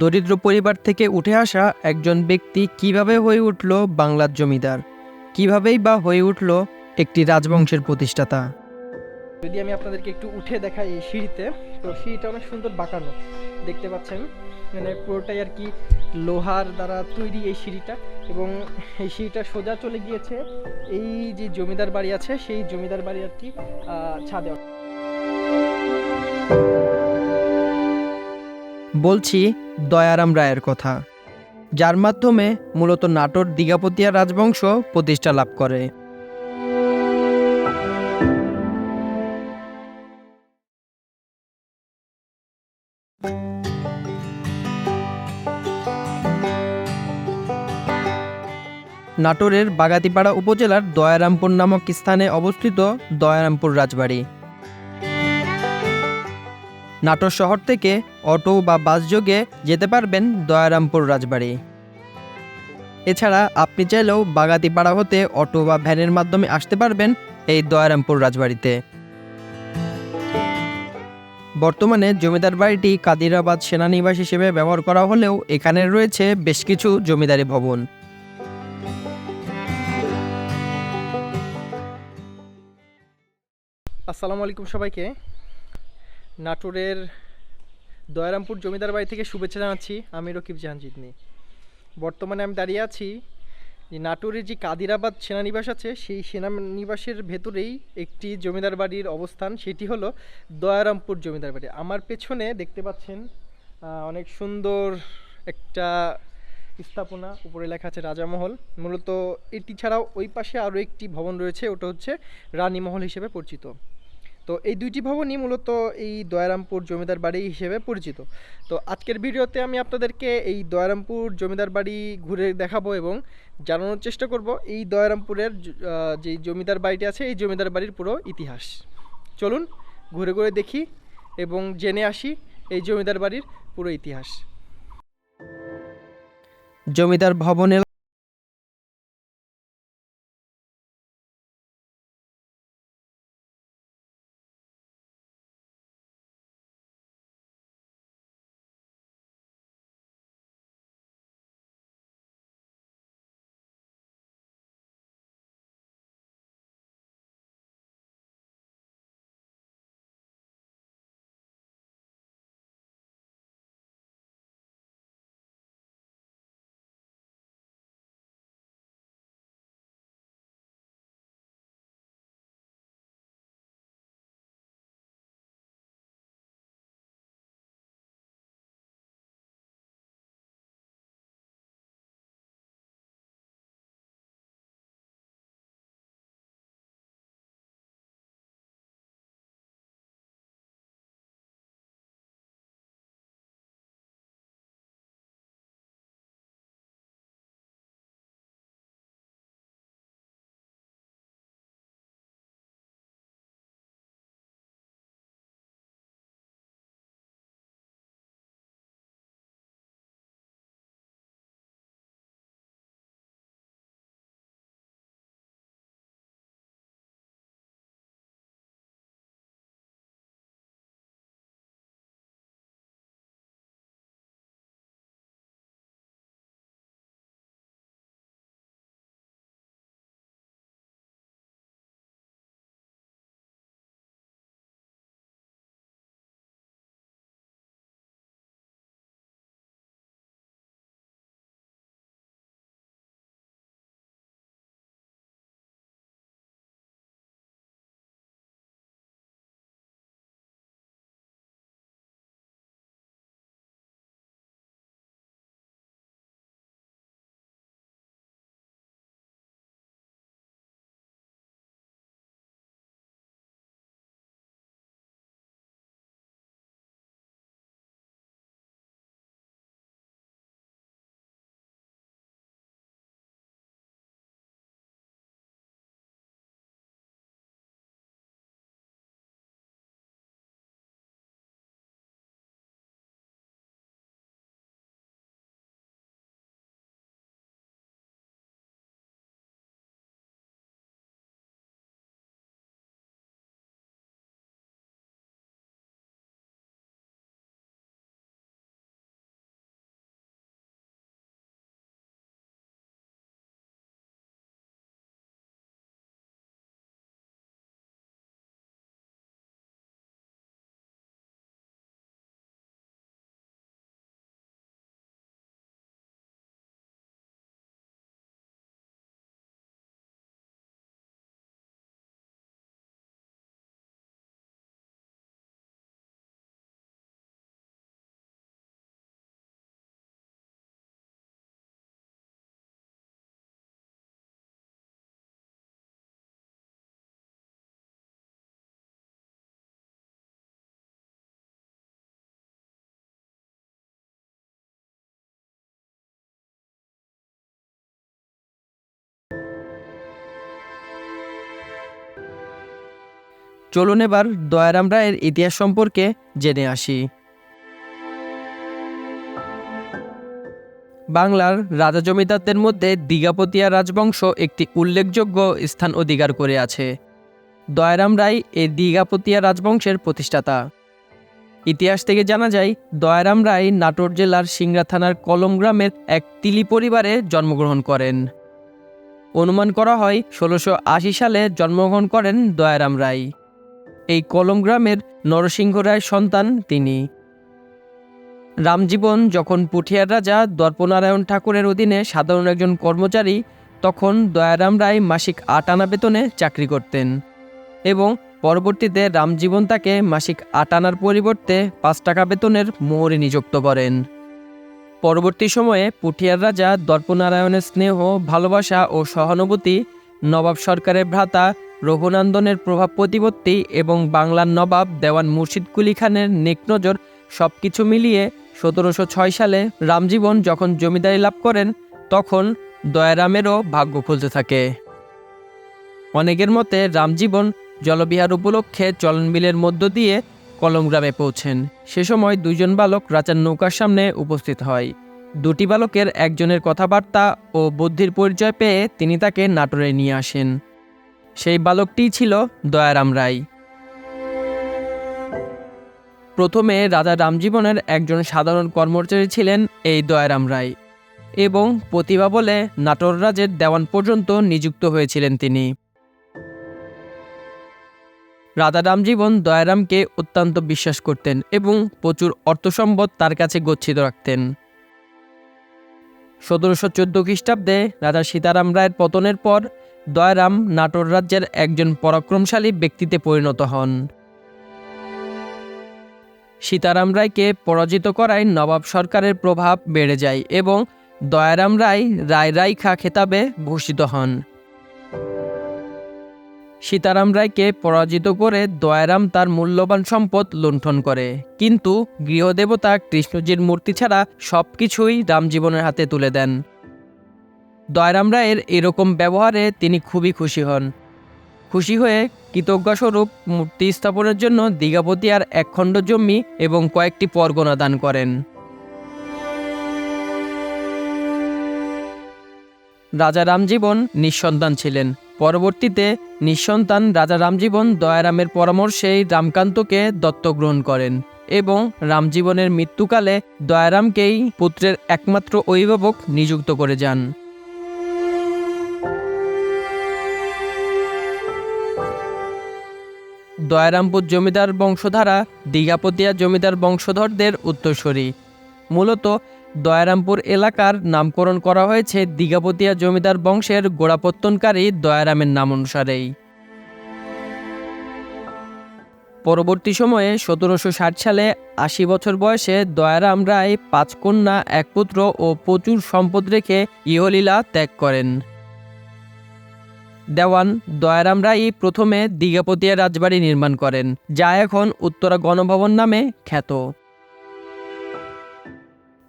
দরিদ্র পরিবার থেকে উঠে আসা একজন ব্যক্তি কীভাবে হয়ে উঠল বাংলার জমিদার? কিভাবেই বা হয়ে উঠল একটি রাজবংশের প্রতিষ্ঠাতা? যদি আমি আপনাদেরকে একটু উঠে দেখাই এই সিঁড়িতে, তো সিঁড়িটা অনেক সুন্দর বাঁকানো। দেখতে পাচ্ছেন? মানে পুরোটাই আর কি লোহার দ্বারা তৈরি এই সিঁড়িটা এবং এই সিঁড়িটা সোজা চলে গিয়েছে এই যে জমিদার বাড়ি আছে, সেই জমিদার বাড়ি আর কি ছাদে। বলছি দয়ারাম রায়ের কথা, যার মাধ্যমে মূলত নাটোর দিঘাপতিয়া রাজবংশ প্রতিষ্ঠা লাভ করে। নাটোরের বাগাতিপাড়া উপজেলার দয়ারামপুর নামক স্থানে অবস্থিত দয়ারামপুর রাজবাড়ি। নাটোর শহর থেকে অটো বা বাস যোগে যেতে পারবেন দয়ারামপুর রাজবাড়ি। এছাড়া আপনি চাইলেও বাগাতিপাড়া হতে অটো বা ভ্যানের মাধ্যমে আসতে পারবেন এই দয়ারামপুর রাজবাড়িতে। বর্তমানে জমিদার বাড়িটি কাদিরাবাদ সেনানিবাস হিসেবে ব্যবহার করা হলেও এখানে রয়েছে বেশ কিছু জমিদারি ভবন। আসসালামু আলাইকুম সবাইকে। নাটোরের দয়ারামপুর জমিদার বাড়ি থেকে শুভেচ্ছা জানাচ্ছি আমি রকিব জাহান জিতনি বর্তমানে আমি দাঁড়িয়ে আছি যে নাটোরের যে কাদিরাবাদ সেনানিবাস আছে, সেই সেনানিবাসের ভেতরেই একটি জমিদার বাড়ির অবস্থান, সেটি হলো দয়ারামপুর জমিদার বাড়ি। আমার পেছনে দেখতে পাচ্ছেন অনেক সুন্দর একটা স্থাপনা, উপরে লেখা আছে রাজামহল। মূলত এটি ছাড়াও ওই পাশে আরও একটি ভবন রয়েছে, ওটা হচ্ছে রানীমহল হিসেবে পরিচিত। তো এই দুইটি ভবনই মূলত এই দয়ারামপুর জমিদার বাড়ি হিসেবে পরিচিত। তো আজকের ভিডিওতে আমি আপনাদেরকে এই দয়ারামপুর জমিদার বাড়ি ঘুরে দেখাবো এবং জানানোর চেষ্টা করব এই দয়ারামপুরের যে জমিদার বাড়িটি আছে, এই জমিদার বাড়ির পুরো ইতিহাস। চলুন ঘুরে ঘুরে দেখি এবং জেনে আসি এই জমিদার বাড়ির পুরো ইতিহাস। জমিদার ভবনে চলুন এবার দয়ারাম রায়ের ইতিহাস সম্পর্কে জেনে আসি। বাংলার রাজা জমিদারদের মধ্যে দিঘাপতিয়া রাজবংশ একটি উল্লেখযোগ্য স্থান অধিকার করে আছে। দয়ারাম রায় এই দিঘাপতিয়া রাজবংশের প্রতিষ্ঠাতা। ইতিহাস থেকে জানা যায় দয়ারাম রায় নাটোর জেলার সিংড়া থানার কলম গ্রামের এক তিলি পরিবারে জন্মগ্রহণ করেন। অনুমান করা হয়, ষোলোশো সালে জন্মগ্রহণ করেন দয়ারাম রায় এই কলম গ্রামের নরসিংহ রায়ের সন্তান তিনি। রামজীবন যখন পুঠিয়ার রাজা দর্পনারায়ণ ঠাকুরের অধীনে সাধারণ একজন কর্মচারী, তখন দয়ারাম রায় মাসিক আট আনা বেতনে চাকরি করতেন এবং পরবর্তীতে রামজীবন তাকে মাসিক আট আনার পরিবর্তে পাঁচ টাকা বেতনের মোহরে নিযুক্ত করেন। পরবর্তী সময়ে পুঠিয়ার রাজা দর্পনারায়ণের স্নেহ, ভালোবাসা ও সহানুভূতি নবাব সরকারের ভ্রাতা রঘুনন্দনের প্রভাব প্রতিপত্তি এবং বাংলার নবাব দেওয়ান মুর্শিদ কুলি খানের নেকনজর সব কিছু মিলিয়ে সতেরোশো ছয় সালে রামজীবন যখন জমিদারি লাভ করেন, তখন দয়ারামেরও ভাগ্য খুলতে থাকে। অনেকের মতে রামজীবন জলবিহার উপলক্ষে চলনবিলের মধ্য দিয়ে কলম গ্রামে পৌঁছেন। সে সময় দুইজন বালক রাজার নৌকার সামনে উপস্থিত হয়। দুটি বালকের একজনের কথাবার্তা ও বুদ্ধির পরিচয় পেয়ে তিনি তাকে নাটোরে নিয়ে আসেন। সেই বালকটিই ছিল দয়ারাম রায়। প্রথমে রাজা রামজীবনের একজন সাধারণ কর্মচারী ছিলেন এই দয়ারাম রায় এবং প্রতিভা বলে নাটোর রাজের দেওয়ান পর্যন্ত নিযুক্ত হয়েছিলেন তিনি। রাজা রামজীবন দয়ারামকে অত্যন্ত বিশ্বাস করতেন এবং প্রচুর অর্থসম্পদ তার কাছে গচ্ছিত রাখতেন। সতেরোশো চোদ্দ খ্রিস্টাব্দে রাজা সীতারাম রায়ের পতনের পর দয়ারাম নাটোর রাজ্যের একজন পরাক্রমশালী ব্যক্তিতে পরিণত হন। সীতারাম রায়কে পরাজিত করায় নবাব সরকারের প্রভাব বেড়ে যায় এবং দয়ারাম রায় রায় রায় খা খেতাবে ভূষিত হন। সীতারাম রায়কে পরাজিত করে দয়ারাম তার মূল্যবান সম্পদ লুণ্ঠন করে। কিন্তু গৃহদেবতা কৃষ্ণজির মূর্তি ছাড়া সব কিছুই রামজীবনের হাতে তুলে দেন। দয়ারাম রায়ের এরকম ব্যবহারে তিনি খুবই খুশি হন। খুশি হয়ে কৃতজ্ঞস্বরূপ মূর্তি স্থাপনের জন্য দীঘাপতি আর একখণ্ড জমি এবং কয়েকটি পরগনা দান করেন। রাজা রামজীবন নিঃসন্তান ছিলেন। পরবর্তীতে নিঃসন্তান রাজা রামজীবন দয়ারামের পরামর্শেই রামকান্তকে দত্তক গ্রহণ করেন এবং রামজীবনের মৃত্যুকালে দয়ারামকেই পুত্রের একমাত্র অভিভাবক নিযুক্ত করে যান। দয়ারামপুর জমিদার বংশধারা, দীঘাপতিয়া জমিদার বংশধরদের উত্তরসূরি। মূলত দয়ারামপুর এলাকার নামকরণ করা হয়েছে দীঘাপতিয়া জমিদার বংশের গোড়াপত্তনকারী দয়ারামের নাম অনুসারেই। পরবর্তী সময়ে সতেরোশো ষাট সালে আশি বছর বয়সে দয়ারাম রায় পাঁচ কন্যা এক পুত্র ও প্রচুর সম্পদ রেখে ইহলীলা ত্যাগ করেন। দেওয়ান দয়ারাম রায়ই প্রথমে দীঘাপতিয়া রাজবাড়ি নির্মাণ করেন, যা এখন উত্তরা গণভবন নামে খ্যাত।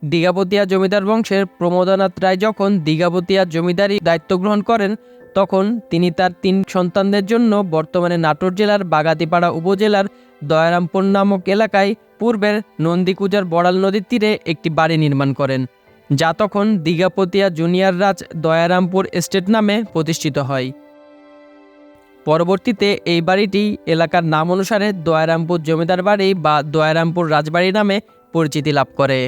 দীঘাপতিয়া জমিদার বংশের প্রমোদনাথ রায় যখন দীঘাপতিয়া জমিদারি দায়িত্ব গ্রহণ করেন, তখন তিনি তার তিন সন্তানদের জন্য বর্তমানে নাটোর জেলার বাগাতিপাড়া উপজেলার দয়ারামপুর নামক এলাকায় পূর্বের নন্দীকুজার বড়াল নদীর তীরে একটি বাড়ি নির্মাণ করেন, যা তখন দীঘাপতিয়া জুনিয়র রাজ দয়ারামপুর এস্টেট নামে প্রতিষ্ঠিত হয়। পরবর্তীতে এই বাড়িটি এলাকার নাম অনুসারে দয়ারামপুর জমিদার বাড়ি বা দয়ারামপুর রাজবাড়ি নামে পরিচিতি লাভ করে।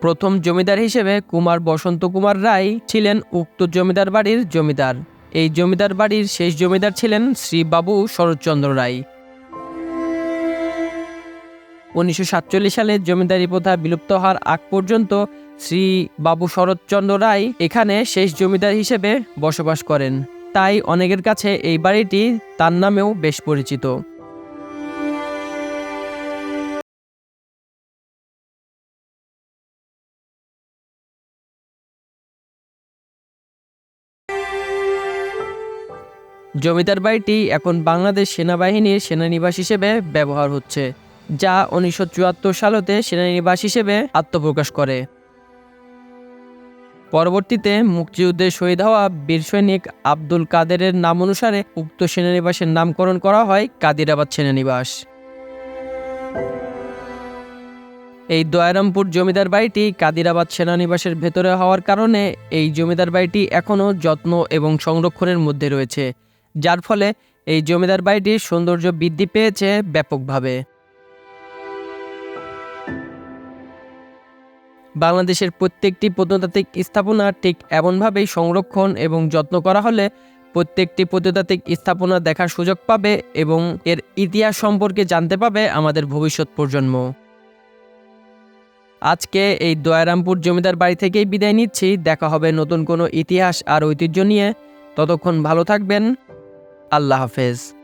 প্রথম জমিদার হিসেবে কুমার বসন্ত কুমার রায় ছিলেন উক্ত জমিদার বাড়ির জমিদার। এই জমিদার বাড়ির শেষ জমিদার ছিলেন শ্রীবাবু শরৎচন্দ্র রায়। উনিশশো সাতচল্লিশ সালে জমিদারি প্রথা বিলুপ্ত হওয়ার আগ পর্যন্ত শ্রী বাবু শরৎচন্দ্র রায় এখানে শেষ জমিদার হিসেবে বসবাস করেন। তাই অনেকের কাছে এই বাড়িটি তার নামেও বেশ পরিচিত। জমিদার বাড়িটি এখন বাংলাদেশ সেনাবাহিনীর সেনানিবাস হিসেবে ব্যবহার হচ্ছে। যা উনিশশো চুয়াত্তর সালতে সেনানিবাস হিসেবে আত্মপ্রকাশ করে। পরবর্তীতে মুক্তিযুদ্ধে শহীদ হওয়া বীর সৈনিক আব্দুল কাদেরের নাম অনুসারে উক্ত সেনানিবাসের নামকরণ করা হয় কাদিরাবাদ সেনানিবাস। এই দয়ারামপুর জমিদার বাড়িটি কাদিরাবাদ সেনানিবাসের ভেতরে হওয়ার কারণে এই জমিদার বাড়িটি এখনও যত্ন এবং সংরক্ষণের মধ্যে রয়েছে, যার ফলে এই জমিদার বাড়িটির সৌন্দর্য বৃদ্ধি পেয়েছে ব্যাপকভাবে। বাংলাদেশের প্রত্যেকটি প্রত্নতাত্ত্বিক স্থাপনা ঠিক এমনভাবেই সংরক্ষণ এবং যত্ন করা হলে প্রত্যেকটি প্রত্নতাত্ত্বিক স্থাপনা দেখার সুযোগ পাবে এবং এর ইতিহাস সম্পর্কে জানতে পাবে আমাদের ভবিষ্যৎ প্রজন্ম। আজকে এই দয়ারামপুর জমিদার বাড়ি থেকেই বিদায় নিচ্ছি। দেখা হবে নতুন কোনো ইতিহাস আর ঐতিহ্য নিয়ে। ততক্ষণ ভালো থাকবেন। আল্লাহ হাফেজ।